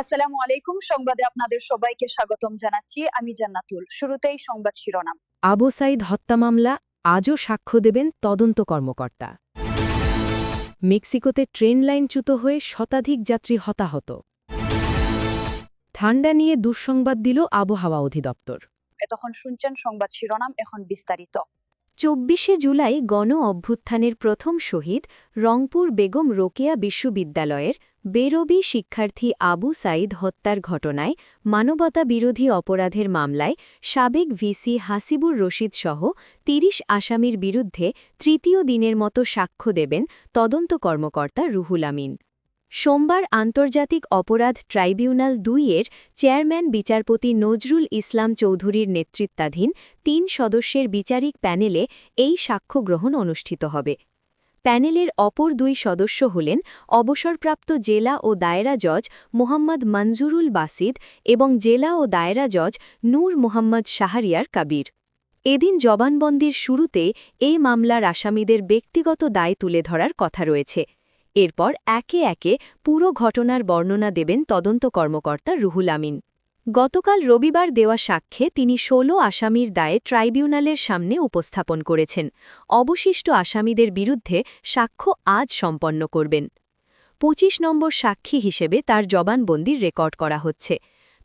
আসসালামু আলাইকুম। সংবাদে আপনাদের সবাইকে স্বাগতম জানাচ্ছি। আমি জান্নাতুল। শুরুতেই সংবাদ শিরোনাম। আবু সাইদ হত্যা মামলা আজও সাক্ষ্য দেবেন তদন্ত কর্মকর্তা। মেক্সিকোতে ট্রেন লাইনচ্যুত হয়ে শতাধিক যাত্রী হতাহত। ঠান্ডা নিয়ে দুঃসংবাদ দিল আবহাওয়া অধিদপ্তর। এতক্ষণ শুনছেন সংবাদ শিরোনাম এখন বিস্তারিত। চব্বিশে জুলাই গণ অভ্যুত্থানের প্রথম শহীদ রংপুর বেগম রোকেয়া বিশ্ববিদ্যালয়ের বেরবি শিক্ষার্থী আবু সাইদ হত্যার ঘটনায় মানবতা বিরোধী অপরাধের মামলায় সাবেক ভিসি হাসিবুর রশিদ সহ ৩০ আসামির বিরুদ্ধে তৃতীয় দিনের মতো সাক্ষ্য দেবেন তদন্ত কর্মকর্তা রুহুল আমিন। সোমবার আন্তর্জাতিক অপরাধ ট্রাইব্যুনাল দুইয়ের চেয়ারম্যান বিচারপতি নজরুল ইসলাম চৌধুরীর নেতৃত্বাধীন তিন সদস্যের বিচারিক প্যানেলে এই সাক্ষ্য গ্রহণ অনুষ্ঠিত হবে। প্যানেলের অপর দুই সদস্য হলেন অবসরপ্রাপ্ত জেলা ও দায়রা জজ মোহাম্মদ মঞ্জুরুল বাসিদ এবং জেলা ও দায়রা জজ নূর মোহাম্মদ শাহরিয়ার কাবির। এদিন জবানবন্দির শুরুতে এই মামলার আসামিদের ব্যক্তিগত দায় তুলে ধরার কথা রয়েছে। এরপর একে একে পুরো ঘটনার বর্ণনা দেবেন তদন্ত কর্মকর্তা রুহুল আমিন। গতকাল রবিবার দেওয়া সাক্ষ্যে তিনি ১৬ আসামির দায়ে ট্রাইব্যুনালের সামনে উপস্থাপন করেছেন। অবশিষ্ট আসামিদের বিরুদ্ধে সাক্ষ্য আজ সম্পন্ন করবেন। ২৫ নম্বর সাক্ষী হিসেবে তার জবানবন্দির রেকর্ড করা হচ্ছে।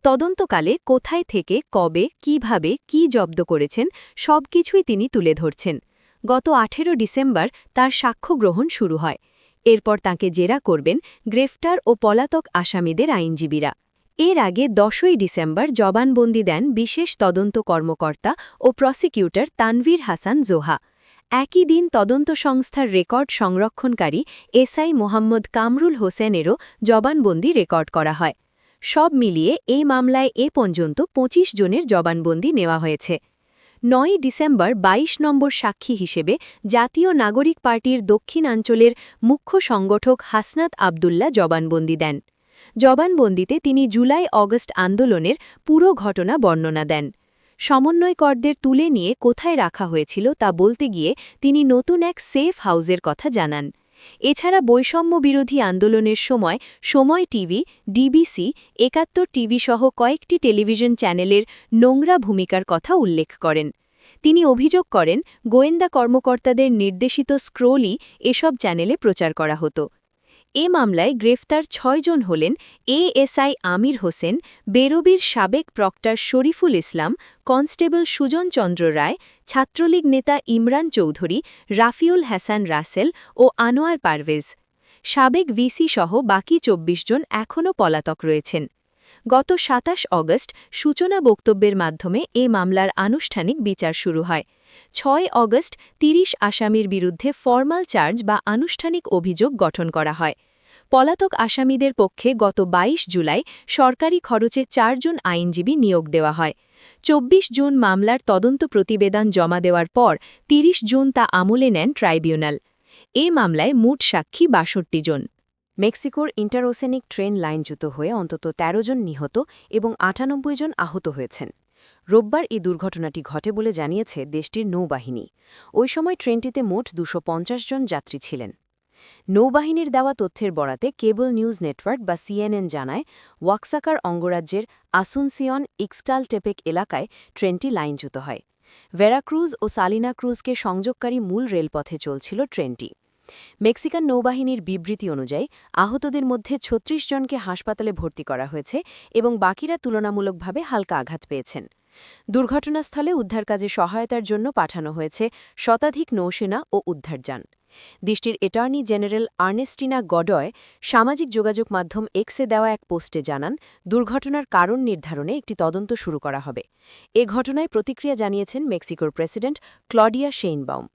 তদন্তকালে কোথায় থেকে, কবে, কীভাবে, কি জব্দ করেছেন, সবকিছুই তিনি তুলে ধরছেন। গত ১৮ ডিসেম্বর তার সাক্ষ্য গ্রহণ শুরু হয়। এরপর তাকে জেরা করবেন গ্রেফতার ও পলাতক আসামিদের আইনজীবীরা। এর আগে দশই ডিসেম্বর জবানবন্দি দেন বিশেষ তদন্ত কর্মকর্তা ও প্রসিকিউটর তানভীর হাসান জোহা। একই দিন তদন্ত সংস্থার রেকর্ড সংরক্ষণকারী এসআই মোহাম্মদ কামরুল হোসেনেরও জবানবন্দি রেকর্ড করা হয়। সব মিলিয়ে এই মামলায় এ পর্যন্ত ২৫ জনের জবানবন্দি নেওয়া হয়েছে। নয় ডিসেম্বর ২২ নম্বর সাক্ষী হিসেবে জাতীয় নাগরিক পার্টির দক্ষিণাঞ্চলের মুখ্য সংগঠক হাসনাত আবদুল্লা জবানবন্দি দেন। জবানবন্দিতে তিনি জুলাই অগস্ট আন্দোলনের পুরো ঘটনা বর্ণনা দেন। সমন্বয়করদের তুলে নিয়ে কোথায় রাখা হয়েছিল তা বলতে গিয়ে তিনি নতুন এক সেফ হাউজের কথা জানান। এছাড়া বৈষম্য বিরোধী আন্দোলনের সময় সময় টিভি, ডিবিসি, একাত্তর টিভি সহ কয়েকটি টেলিভিশন চ্যানেলের নোংরা ভূমিকার কথা উল্লেখ করেন। তিনি অভিযোগ করেন, গোয়েন্দা কর্মকর্তাদের নির্দেশিত স্ক্রোলই এসব চ্যানেলে প্রচার করা হতো। এ মামলায় গ্রেফতার ছয়জন হলেন এএসআই আমির হোসেন, বেরবির সাবেক প্রক্টর শরীফুল ইসলাম, কনস্টেবল সুজন চন্দ্র রায়, ছাত্রলীগ নেতা ইমরান চৌধুরী, রাফিউল হাসান রাসেল ও আনোয়ার পারভেজ। সাবেক ভিসি সহ বাকি ২৪ জন এখনও পলাতক রয়েছেন। গত ২৭ অগস্ট সূচনা বক্তব্যের মাধ্যমে এ মামলার আনুষ্ঠানিক বিচার শুরু হয়। ছয় অগস্ট ৩০ আসামির বিরুদ্ধে ফর্মাল চার্জ বা আনুষ্ঠানিক অভিযোগ গঠন করা হয়। পলাতক আসামিদের পক্ষে গত ২২ জুলাই সরকারি খরচে চারজন আইনজীবী নিয়োগ দেওয়া হয়। ২৪ জুন মামলার তদন্ত প্রতিবেদন জমা দেওয়ার পর ৩০ জুন তা আমলে নেন ট্রাইব্যুনাল। এ মামলায় মোট সাক্ষী বাষট্টি জন। মেক্সিকোর ইন্টারোসেনিক ট্রেন লাইনচ্যুত হয়ে অন্তত ১৩ জন নিহত এবং আটানব্বই জন আহত হয়েছেন। রোববার এই দুর্ঘটনাটি ঘটে বলে জানিয়েছে দেশটির নৌবাহিনী। ওই সময় ট্রেনটিতে মোট দুশো জন যাত্রী ছিলেন। নৌবাহিনীর দেওয়া তথ্যের বরাতে কেবল নিউজ নেটওয়ার্ক বা সিএনএন জানায়, ওয়াক্সাকার অঙ্গরাজ্যের আসুনসিয়ন ইক্সটাল টেপেক এলাকায় ট্রেনটি লাইনচ্যুত হয়। ভেরাক্রুজ ও সালিনা ক্রুজকে সংযোগকারী মূল রেলপথে চলছিল ট্রেনটি। মেক্সিকান নৌবাহিনীর বিবৃতি অনুযায়ী, আহতদের মধ্যে ৩৬ জনকে হাসপাতালে ভর্তি করা হয়েছে এবং বাকিরা তুলনামূলকভাবে হালকা আঘাত পেয়েছেন। দুর্ঘটনাস্থলে উদ্ধার কাজে সহায়তার জন্য পাঠানো হয়েছে শতাধিক নৌসেনা ও উদ্ধারযান। দেশটির অ্যাটর্নি জেনারেল আর্নেস্টিনা গডয় সামাজিক যোগাযোগ মাধ্যম এক্সে দেওয়া এক পোস্টে জানান, দুর্ঘটনার কারণ নির্ধারণে একটি তদন্ত শুরু করা হবে। এ ঘটনায় প্রতিক্রিয়া জানিয়েছেন মেক্সিকোর প্রেসিডেন্ট ক্লডিয়া শেইনবাউম।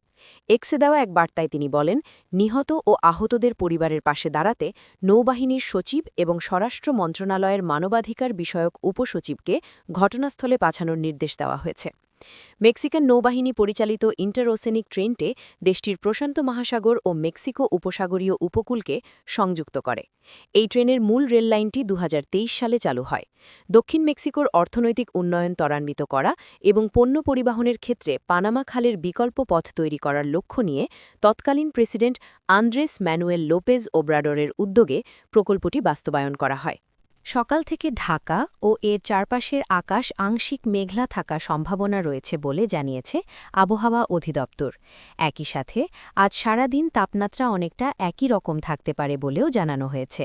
এক্সে দেওয়া এক বার্তায় তিনি বলেন, নিহত ও আহতদের পরিবারের পাশে দাঁড়াতে নৌবাহিনীর সচিব এবং স্বরাষ্ট্র মন্ত্রণালয়ের মানবাধিকার বিষয়ক উপসচিবকে ঘটনাস্থলে পাঠানোর নির্দেশ দেওয়া হয়েছে। মেক্সিকান নৌবাহিনী পরিচালিত ইন্টারোসেনিক ট্রেনটে দেশটির প্রশান্ত মহাসাগর ও মেক্সিকো উপসাগরীয় উপকূলকে সংযুক্ত করে। এই ট্রেনের মূল রেল লাইনটি দু হাজার তেইশ সালে চালু হয়। দক্ষিণ মেক্সিকোর অর্থনৈতিক উন্নয়ন ত্বরান্বিত করা এবং পণ্য পরিবহনের ক্ষেত্রে পানামা খালের বিকল্প পথ তৈরি করার লক্ষ্য নিয়ে তৎকালীন প্রেসিডেন্ট আন্দ্রেস ম্যানুয়েল লোপেজ ওব্রাডরের উদ্যোগে প্রকল্পটি বাস্তবায়ন করা হয়। সকাল থেকে ঢাকা ও এর চারপাশের আকাশ আংশিক মেঘলা থাকার সম্ভাবনা রয়েছে বলে জানিয়েছে আবহাওয়া অধিদপ্তর। একই সাথে আজ সারাদিন তাপমাত্রা অনেকটা একই রকম থাকতে পারে বলেও জানানো হয়েছে।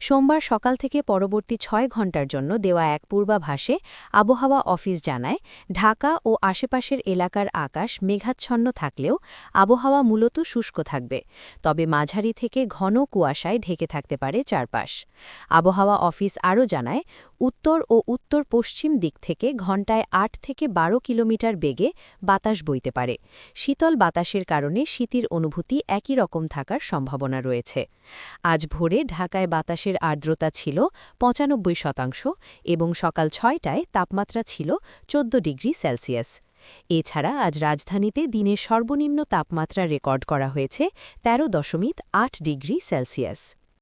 সোমবার সকাল থেকে পরবর্তী ছয় ঘণ্টার জন্য দেওয়া এক পূর্বাভাসে আবহাওয়া অফিস জানায়, ঢাকা ও আশেপাশের এলাকার আকাশ মেঘাচ্ছন্ন থাকলেও আবহাওয়া মূলত শুষ্ক থাকবে, তবে মাঝারি থেকে ঘন কুয়াশায় ঢেকে থাকতে পারে চারপাশ। আবহাওয়া অফিস আরও জানায়, উত্তর ও উত্তর পশ্চিম দিক থেকে ঘণ্টায় আট থেকে বারো কিলোমিটার বেগে বাতাস বইতে পারে। শীতল বাতাসের কারণে শীতের অনুভূতি একই রকম থাকার সম্ভাবনা রয়েছে। আজ ভোরে ঢাকায় বাতাসের আর্দ্রতা ছিল পঁচানব্বই শতাংশ এবং সকাল ছয়টায় তাপমাত্রা ছিল চোদ্দ ডিগ্রি সেলসিয়াস। এছাড়া আজ রাজধানীতে দিনের সর্বনিম্ন তাপমাত্রা রেকর্ড করা হয়েছে তেরো দশমিক আট ডিগ্রি সেলসিয়াস।